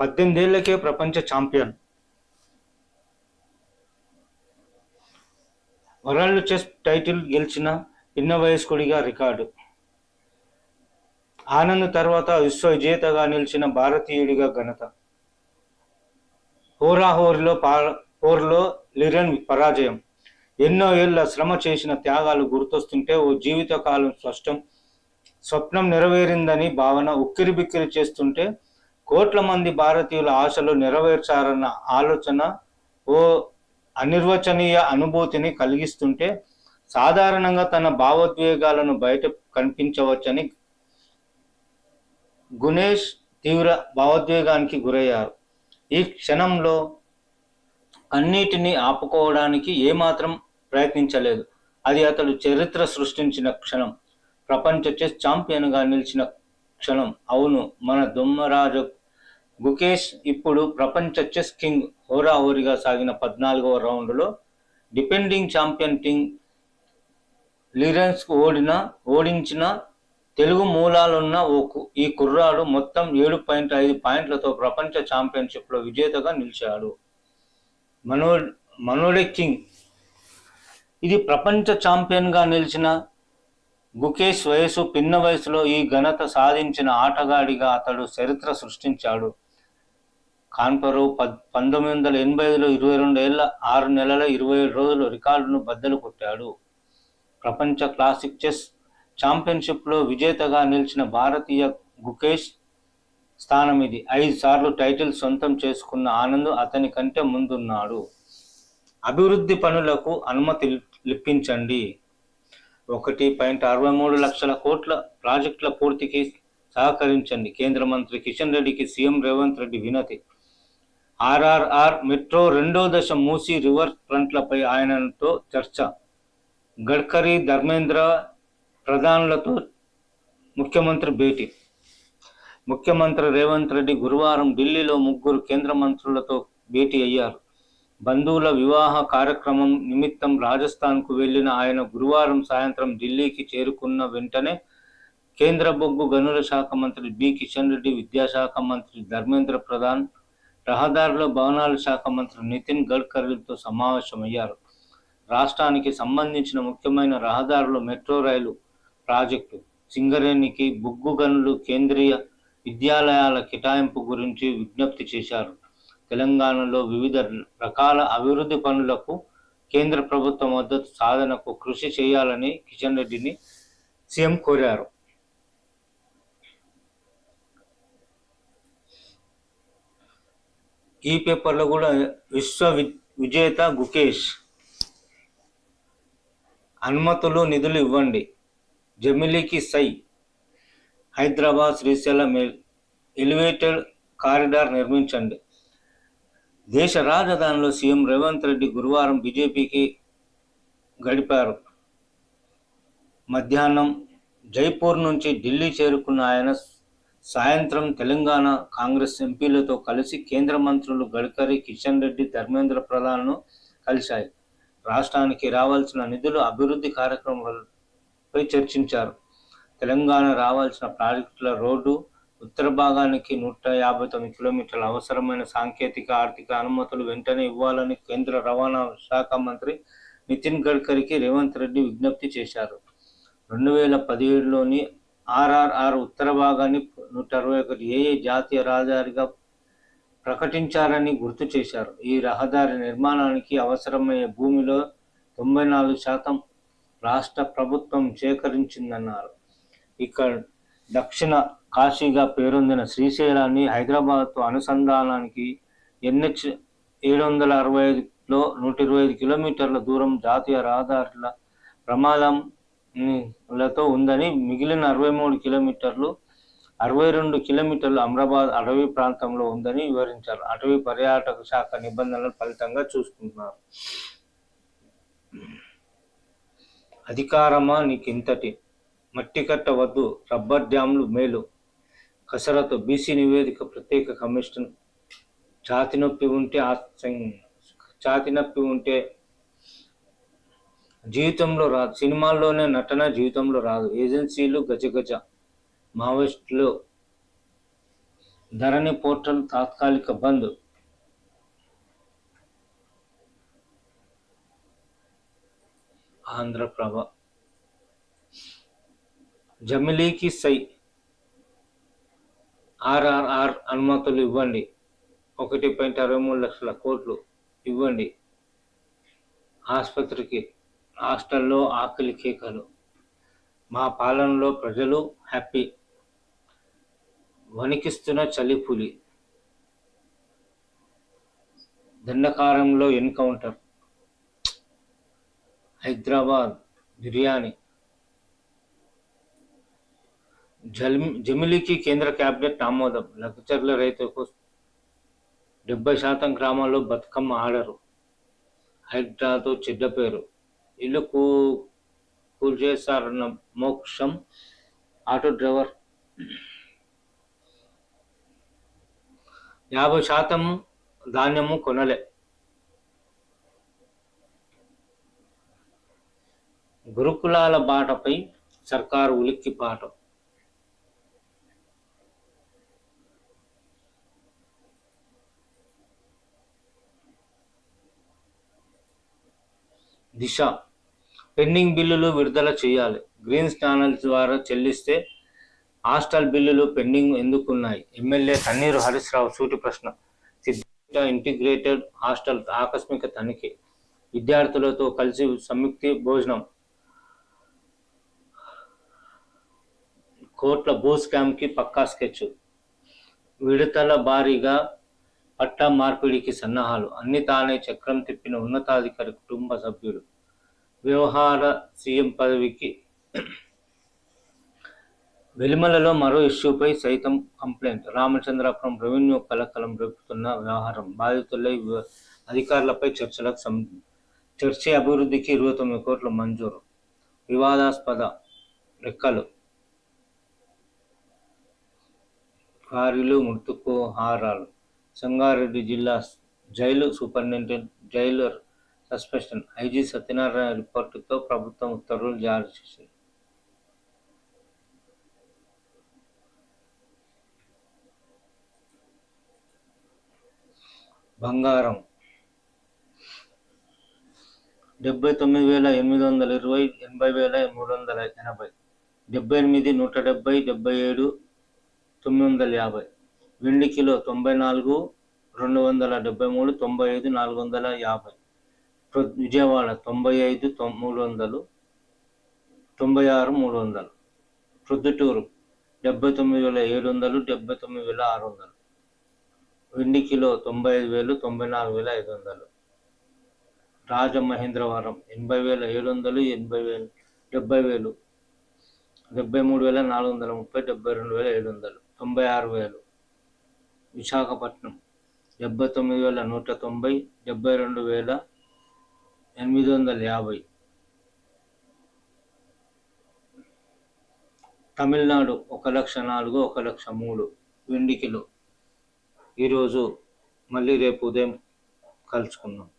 పద్దెనిమిదేళ్ళకే ప్రపంచ champion. World chess title గెలిచిన పిన్న వయస్కుడిగా రికార్డు. ఆనంద్ తర్వాత విశ్వ విజేతగా నిలిచిన భారతీయుడిగా ఘనత. హోరాహోరిలో పా హోర్లో లిరన్ పరాజయం. ఎన్నో ఏళ్ళ శ్రమ చేసిన త్యాగాలు గుర్తొస్తుంటే ఓ జీవితకాలం స్పష్టం స్వప్నం నెరవేరిందని భావన ఉక్కిరి బిక్కిరి చేస్తుంటే కోట్ల మంది భారతీయుల ఆశలు నెరవేర్చారన్న ఆలోచన ఓ అనిర్వచనీయ అనుభూతిని కలిగిస్తుంటే సాధారణంగా తన భావోద్వేగాలను బయట కనిపించవచ్చని గుణేష్ తీవ్ర భావోద్వేగానికి గురయ్యారు. ఈ క్షణంలో అన్నిటినీ ఆపుకోవడానికి ఏమాత్రం ప్రయత్నించలేదు. అది అతడు చరిత్ర సృష్టించిన క్షణం. ప్రపంచ చెస్ ఛాంపియన్గా నిలిచిన క్షణం. అవును మన దుమ్మరాజు గుకేష్ ఇప్పుడు ప్రపంచ చెస్ కింగ్ హోరాహోరీగా సాగిన పద్నాలుగవ రౌండ్లో డిపెండింగ్ ఛాంపియన్ టింగ్ లిరెన్స్కు ఓడిన ఓడించిన తెలుగు మూలాలున్న ఓ కు- ఈ కుర్రాడు మొత్తం ఏడు పాయింట్ ఐదు పాయింట్లతో ప్రపంచ ఛాంపియన్షిప్లో విజేతగా నిలిచాడు. మనో మనోడే కింగ్. ఇది ప్రపంచ ఛాంపియన్గా నిలిచిన గుకేష్ వయసు పిన్న వయసులో ఈ ఘనత సాధించిన ఆటగాడిగా అతడు చరిత్ర సృష్టించాడు. కాన్పరు పద్ పంతొమ్మిది వందల ఎనభై ఐదులో ఇరవై రెండు ఏళ్ళ ఆరు నెలల ఇరవై ఏడు రోజులు రికార్డును బద్దలు కొట్టాడు. ప్రపంచ క్లాసిక్ చెస్ ఛాంపియన్షిప్లో విజేతగా నిలిచిన భారతీయ గుకేష్ స్థానం ఇది ఐదు సార్లు టైటిల్ సొంతం చేసుకున్న ఆనంద్ అతని కంటే ముందున్నాడు. అభివృద్ధి పనులకు అనుమతి లిప్పించండి. ఒకటి పాయింట్ అరవై మూడు లక్షల కోట్ల ప్రాజెక్టుల పూర్తికి సహకరించండి. కేంద్ర మంత్రి కిషన్ రెడ్డికి సీఎం రేవంత్ రెడ్డి వినతి. ఆర్ఆర్ఆర్ మెట్రో రెండో దశ మూసి రివర్ ఫ్రంట్లపై ఆయనతో చర్చ. గడ్కరీ ధర్మేంద్ర ప్రధానులతో ముఖ్యమంత్రి భేటీ. ముఖ్యమంత్రి రేవంత్ రెడ్డి గురువారం ఢిల్లీలో ముగ్గురు కేంద్ర మంత్రులతో భేటీ అయ్యారు. బంధువుల వివాహ కార్యక్రమం నిమిత్తం రాజస్థాన్కు వెళ్ళిన ఆయన గురువారం సాయంత్రం ఢిల్లీకి చేరుకున్న వెంటనే కేంద్ర బొగ్గు గనుల శాఖ మంత్రి బి. కిషన్ రెడ్డి విద్యాశాఖ మంత్రి ధర్మేంద్ర ప్రధాన్ రహదారుల భవనాల శాఖ మంత్రి నితిన్ గడ్కరీలతో సమావేశమయ్యారు. రాష్ట్రానికి సంబంధించిన ముఖ్యమైన రహదారుల మెట్రో రైలు ప్రాజెక్టు సింగరేణికి బొగ్గు గనులు కేంద్రీయ విద్యాలయాల కేటాయింపు గురించి విజ్ఞప్తి చేశారు. తెలంగాణలో వివిధ రకాల అభివృద్ధి పనులకు కేంద్ర ప్రభుత్వ మద్దతు సాధనకు కృషి చేయాలని కిషన్ రెడ్డిని సీఎం కోరారు. ఈ పేపర్లో కూడా విశ్వ విజేత గుకేష్. అనుమతులు నిధులు ఇవ్వండి. జమిలీకి సై. హైదరాబాద్ శ్రీశైలం ఎలివేటెడ్ కారిడార్ నిర్మించండి. దేశ రాజధానిలో సీఎం రేవంత్ రెడ్డి గురువారం బీజేపీకి గడిపారు. మధ్యాహ్నం జైపూర్ నుంచి ఢిల్లీ చేరుకున్న ఆయన సాయంత్రం తెలంగాణ కాంగ్రెస్ ఎంపీలతో కలిసి కేంద్ర మంత్రులు గడ్కరీ కిషన్ రెడ్డి ధర్మేంద్ర ప్రధాన్ను కలిశాయి. రాష్ట్రానికి రావాల్సిన నిధులు అభివృద్ధి కార్యక్రమాలపై చర్చించారు. తెలంగాణ రావాల్సిన ప్రాజెక్టుల రోడ్డు ఉత్తర భాగానికి నూట యాభై తొమ్మిది కిలోమీటర్ల అవసరమైన సాంకేతిక ఆర్థిక అనుమతులు వెంటనే ఇవ్వాలని కేంద్ర రవాణా శాఖ మంత్రి నితిన్ గడ్కరీకి రేవంత్ రెడ్డి విజ్ఞప్తి చేశారు. రెండు వేల పదిహేడులోని ఆర్ఆర్ఆర్ ఉత్తర భాగాన్ని నూట అరవై ఒకటి ఏఏ జాతీయ రహదారిగా ప్రకటించారని గుర్తు చేశారు. ఈ రహదారి నిర్మాణానికి అవసరమయ్యే భూమిలో తొంభై నాలుగు శాతం రాష్ట్ర ప్రభుత్వం సేకరించిందన్నారు. ఇక్కడ దక్షిణ కాశీగా పేరొందిన శ్రీశైలాన్ని హైదరాబాద్తో అనుసంధానానికి ఎన్హెచ్ ఏడు వందల అరవై ఐదులో నూట ఇరవై ఐదు కిలోమీటర్ల దూరం జాతీయ రహదారుల ప్రమాదం లతో ఉందని మిగిలిన అరవై మూడు కిలోమీటర్లు అరవై రెండు కిలోమీటర్లు అమరాబాద్ అటవీ ప్రాంతంలో ఉందని వివరించారు. అటవీ పర్యాటక శాఖ నిబంధనల ఫలితంగా చూసుకుంటున్నారు. అధికారమా నీకింతటి? మట్టి కట్ట వద్దు రబ్బర్ డ్యామ్లు మేలు. కసరత్తు బీసీ నివేదిక ప్రత్యేక కమిషన్. ఛాతి నొప్పి ఉంటే ఛాతి నొప్పి ఉంటే జీవితంలో రాదు సినిమాల్లోనే నటన జీవితంలో రాదు. ఏజెన్సీలు గజగజ మావోయిస్టులు ధరణి పోర్టల్ తాత్కాలిక బంద్. ఆంధ్రప్రభ జమిలీకి సై. ఆర్ఆర్ఆర్ అనుమతులు ఇవ్వండి. ఒకటి పాయింట్ అరవై మూడు లక్షల కోట్లు ఇవ్వండి. ఆసుపత్రికి హాస్టల్లో ఆకలి కేకలు. మా పాలనలో ప్రజలు హ్యాపీ. వణికిస్తున్న చలిపులి దండకారంలో ఎన్కౌంటర్. హైదరాబాద్ బిర్యానీ. జల్ జమిలికి కేంద్ర కేబినెట్ ఆమోదం. లగ్చర్ల రైతులకు డెబ్బై శాతం గ్రామాల్లో బతుకమ్మ ఆడరు హైడ్రాతో చెడ్డ పేరు. ఇల్లు కూ కూల్చేశారన్న మోక్షం ఆటో డ్రైవర్. యాభై శాతం ధాన్యము కొనలే. గురుకులాల బాటపై సర్కారు ఉలిక్కి పాట. దిశ పెండింగ్ బిల్లులు విడుదల చేయాలి. గ్రీన్ ఛానల్ ద్వారా చెల్లిస్తే హాస్టల్ బిల్లులు పెండింగ్ ఎందుకున్నాయి? ఎమ్మెల్యే తన్నీరు హరీశ్రావు సూటి ప్రశ్న. సిద్ధ ఇంటిగ్రేటెడ్ హాస్టల్ ఆకస్మిక తనిఖీ. విద్యార్థులతో కలిసి సంయుక్తి భోజనం. కోట్ల భూ స్కామ్కి పక్కా స్కెచ్. విడతల భారీగా పట్టా మార్పిడికి సన్నాహాలు. అన్ని తానే చక్రం తిప్పిన ఉన్నతాధికారి కుటుంబ సభ్యుడు వ్యవహార సీఎం పదవికి వెలిమలలో మరో ఇష్యూపై సైతం కంప్లైంట్. రామచంద్రాపురం రెవెన్యూ కలకలం రేపుతున్న వ్యవహారం. బాధితులై అధికారులపై చర్చలకు సం చర్చ అభివృద్ధికి ఇరవై తొమ్మిది కోట్లు మంజూరు. వివాదాస్పద రెక్కలు కారీలు మృతుకు హారాలు. సంగారెడ్డి జిల్లా jail superintendent jailer suspension. IG Satyanarayana రిపోర్టుతో ప్రభుత్వం ఉత్తర్వులు జారీ చేసింది. బంగారం. డెబ్బై తొమ్మిది వేల ఎనిమిది వందల ఇరవై ఎనభై వేల మూడు వందల ఎనభై. డెబ్బై ఎనిమిది నూట డెబ్బై డెబ్బై ఏడు తొమ్మిది వందల యాభై. వెండి కిలో తొంభై నాలుగు రెండు వందల డెబ్బై మూడు తొంభై ఐదు నాలుగు వందల యాభై. విజయవాడ తొంభై ఐదు మూడు వందలు తొంభై ఆరు మూడు వందలు ప్రొద్దుటూరు డెబ్బై తొమ్మిది వేల ఏడు వందలు డెబ్బై తొమ్మిది వేల ఆరు వందలు వెండి కిలో తొంభై ఐదు వేలు తొంభై నాలుగు వేల ఐదు వందలు రాజమహేంద్రవరం ఎనభై వేల ఏడు వందలు ఎనభై వేలు డెబ్బై వేలు డెబ్బై మూడు వేల నాలుగు వందల ముప్పై డెబ్బై రెండు వేల ఏడు వందలు తొంభై ఆరు వేలు విశాఖపట్నం డెబ్బై తొమ్మిది వేల నూట తొంభై డెబ్బై రెండు వేల ఎనిమిది వందల యాభై. తమిళనాడు ఒక లక్ష నాలుగు ఒక లక్ష మూడు వెండి కిలో. ఈరోజు మళ్ళీ రేపు ఉదయం కలుసుకుందాం.